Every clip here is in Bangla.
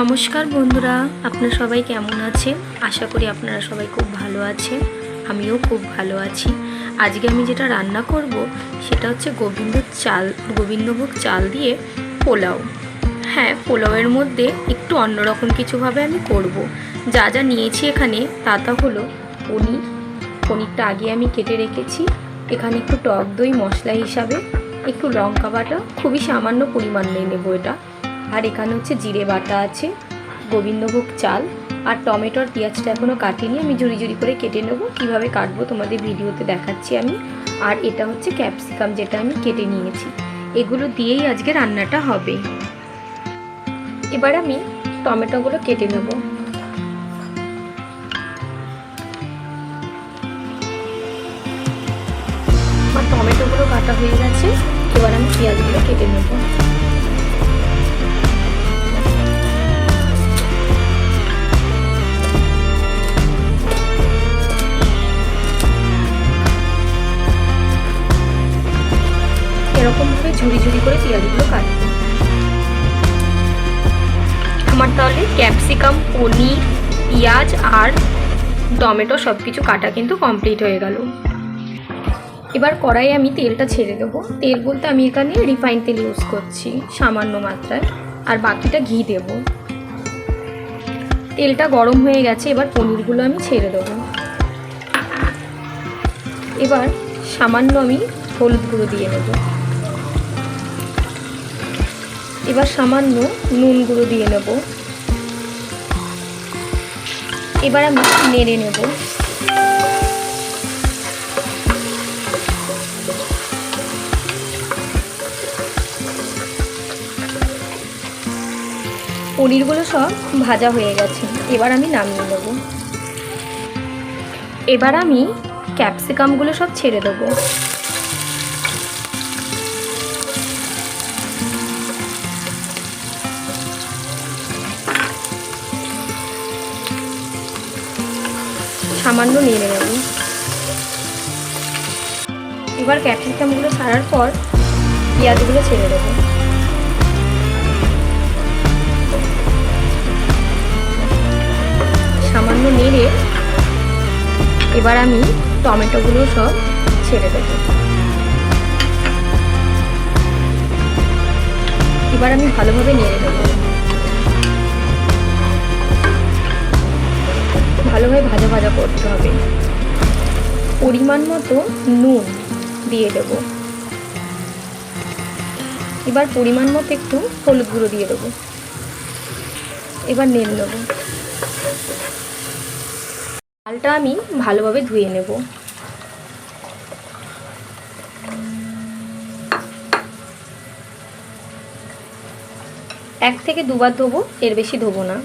নমস্কার বন্ধুরা, আপনারা সবাই কেমন আছেন? আশা করি আপনারা সবাই খুব ভালো আছেন, আমিও খুব ভালো আছি। আজকে আমি যেটা রান্না করব, সেটা হচ্ছে গোবিন্দ চাল, গোবিন্দভোগ চাল দিয়ে পোলাও। হ্যাঁ পোলাওয়ের মধ্যে একটু অন্যরকম কিছুভাবে আমি করব। যা যা নিয়েছি এখানে, তা তা হলো পনির। পনিরটা আগে আমি কেটে রেখেছি। এখানে একটু টক দই মশলা হিসাবে, একটু লঙ্কা বাটা, খুবই সামান্য পরিমাণ নিয়ে নেব এটা। আর এখানে হচ্ছে জিরে বাটা আছে, গোবিন্দভোগ চাল আর টমেটোর পেঁয়াজটা এখনও কাটিনি, আমি ঝুড়ি জুড়ি করে কেটে নেব। কীভাবে কাটবো তোমাদের ভিডিওতে দেখাচ্ছি আমি। আর এটা হচ্ছে ক্যাপসিকাম যেটা আমি কেটে নিয়েছি। এগুলো দিয়েই আজকে রান্নাটা হবে। এবার আমি টমেটোগুলো কেটে নেব। আমার টমেটোগুলো কাটা হয়ে গেছে, এবার আমি পেঁয়াজগুলো কেটে নেব। ঝুড়ি ঝুড়ি করে পেঁয়াজগুলো কাটবো আমার তাহলে ক্যাপসিকাম, পনির, পেঁয়াজ আর টমেটো সব কিছু কাটা কিন্তু কমপ্লিট হয়ে গেল। এবার কড়াইয়ে আমি তেলটা ছেড়ে দেবো। তেল বলতে আমি এখানে রিফাইন তেল ইউজ করছি সামান্য মাত্রায়। আর বাকিটা ঘি দেব। তেলটা গরম হয়ে গেছে, এবার পনিরগুলো আমি ছেড়ে দেবো। এবার সামান্য আমি হলুদ গুঁড়ো দিয়ে নেব এবার সামান্য নুন গুঁড়ো দিয়ে নেব। এবার আমি নেড়ে নেব। পনিরগুলো সব ভাজা হয়ে গেছে। এবার আমি নামিয়ে নেব। এবার আমি ক্যাপসিকামগুলো সব ছেড়ে দেবো। সামান্য নেড়ে নেব এবার ক্যাপসিকামগুলো ছাড়ার পর পেঁয়াজগুলো ছেড়ে দেবো। সামান্য নেড়ে এবার আমি টমেটোগুলো সব ছেড়ে দেবো। এবার আমি ভালোভাবে নেড়ে নেব। পরিমাণ মতো নুন দিয়ে দেব। এবার পরিমাণ মতো একটু হলুদ গুঁড়ো দিয়ে দেবো। এবার নেড়ে নেব। চালটা আমি ভালোভাবে ধুয়ে নেব। এক থেকে দুবার ধোবো, এর বেশি ধোবো না।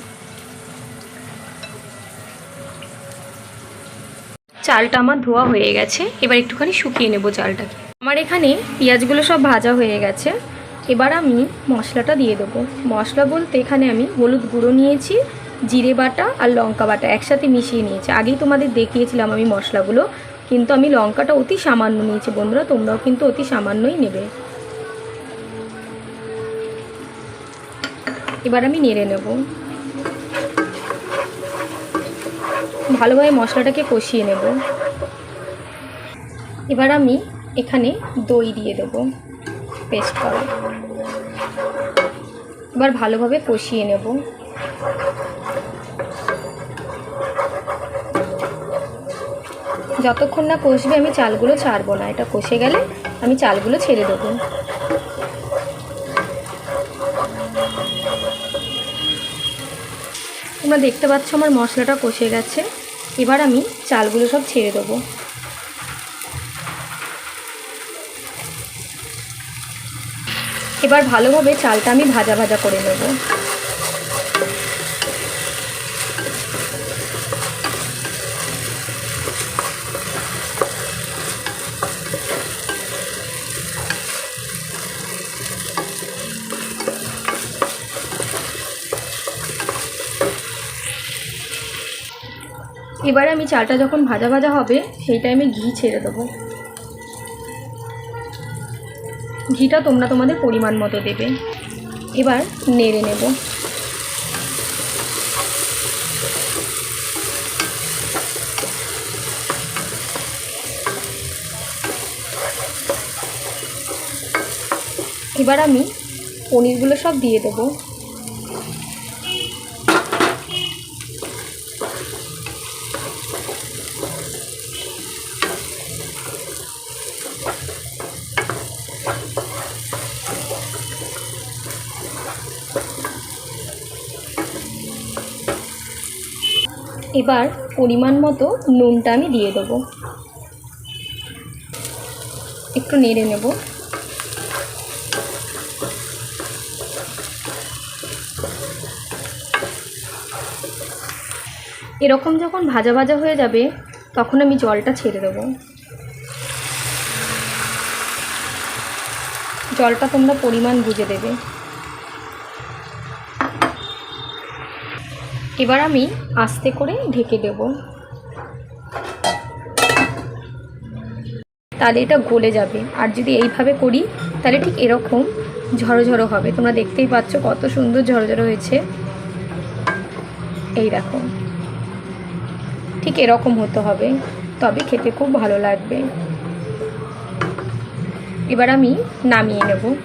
চালটা আমার ধোয়া হয়ে গেছে। এবার একটুখানি শুকিয়ে নেব চালটাকে। আমার এখানে পেঁয়াজগুলো সব ভাজা হয়ে গেছে। এবার আমি মশলাটা দিয়ে দেবো। মশলা বলতে এখানে আমি হলুদ গুঁড়ো নিয়েছি, জিরে বাটা আর লঙ্কা বাটা একসাথে মিশিয়ে নিয়েছি। আগেই তোমাদের দেখিয়েছিলাম আমি মশলাগুলো, কিন্তু আমি লঙ্কাটা অতি সামান্য নিয়েছি বন্ধুরা, তোমরাও কিন্তু অতি সামান্যই নেবে। এবার আমি নেড়ে নেব। ভালোভাবে মশলাটাকে কষিয়ে নেব। এবার আমি এখানে দই দিয়ে দেব পেস্ট করা। এবার ভালোভাবে কষিয়ে নেব। যতক্ষণ না কষবে আমি চালগুলো ছাড়বো না, এটা কষে গেলে আমি চালগুলো ছেড়ে দেবো। তোমরা দেখতে পাচ্ছ আমার মশলাটা কষে গেছে। এবার আমি চালগুলো সব ছেড়ে দেবো। এবার ভালোভাবে চালটা আমি ভাজা ভাজা করে নেব। এবারে আমি চালটা যখন ভাজা ভাজা হবে, সেই টাইমে ঘি ছেড়ে দেবো। ঘিটা তোমরা তোমাদের পরিমাণ মতো দেবে। এবার নেড়ে নেব। এবার আমি পনিরগুলো সব দিয়ে দেবো। এবার পরিমাণ মতো নুনটা আমি দিয়ে দেবো। একটু নেড়ে নেব। এরকম যখন ভাজা ভাজা হয়ে যাবে, তখন আমি জলটা ছেড়ে দেবো। জলটা তোমরা পরিমাণ বুঝে দেবে। এবার আমি আস্তে করে ঢেকে দেব। তাহলে এটা গলে যাবে। আর যদি এইভাবে করি, তাহলে ঠিক এরকম ঝড়ো হবে। তোমরা দেখতেই পাচ্ছ কত সুন্দর ঝড়ো হয়েছে। এই দেখো। ঠিক এরকম হতে হবে। তবে খেতে খুব ভালো লাগবে। এবার আমি নামিয়ে নেব।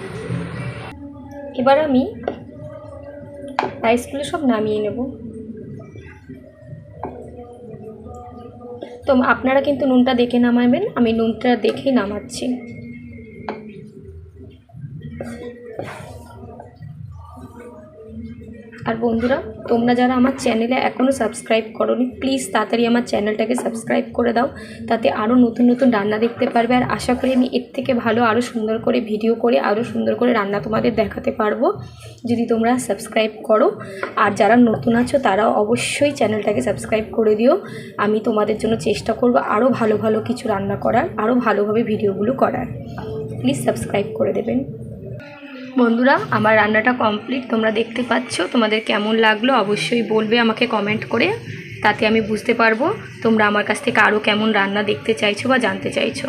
এবার আমি রাইসগুলো সব নামিয়ে নেব। তো আপনারা কিন্তু নুনটা দেখে নামাবেন আমি নুনটা দেখেই নামাচ্ছি। আর বন্ধুরা, তোমরা যারা আমার চ্যানেলে এখনও সাবস্ক্রাইব করোনি প্লিজ তাড়াতাড়ি আমার চ্যানেলটাকে সাবস্ক্রাইব করে দাও, তাতে আরও নতুন নতুন রান্না দেখতে পারবে। আর আশা করি আমি এর থেকে ভালো আরও সুন্দর করে ভিডিও করে আরও সুন্দর করে রান্না তোমাদের দেখাতে পারব। যদি তোমরা সাবস্ক্রাইব করো, আর যারা নতুন আছো তারাও অবশ্যই চ্যানেলটাকে সাবস্ক্রাইব করে দিও। আমি তোমাদের জন্য চেষ্টা করব আরও ভালো ভালো কিছু রান্না করার আরও ভালোভাবে ভিডিওগুলো করার। প্লিজ সাবস্ক্রাইব করে দেবেন। বন্ধুরা, আমার রান্নাটা কমপ্লিট তোমরা দেখতে পাচ্ছ তোমাদের কেমন লাগল? অবশ্যই বলবে আমাকে কমেন্ট করে, তাতে আমি বুঝতে পারব তোমরা আমার কাছ থেকে আরও কেমন রান্না দেখতে চাইছো বা জানতে চাইছো।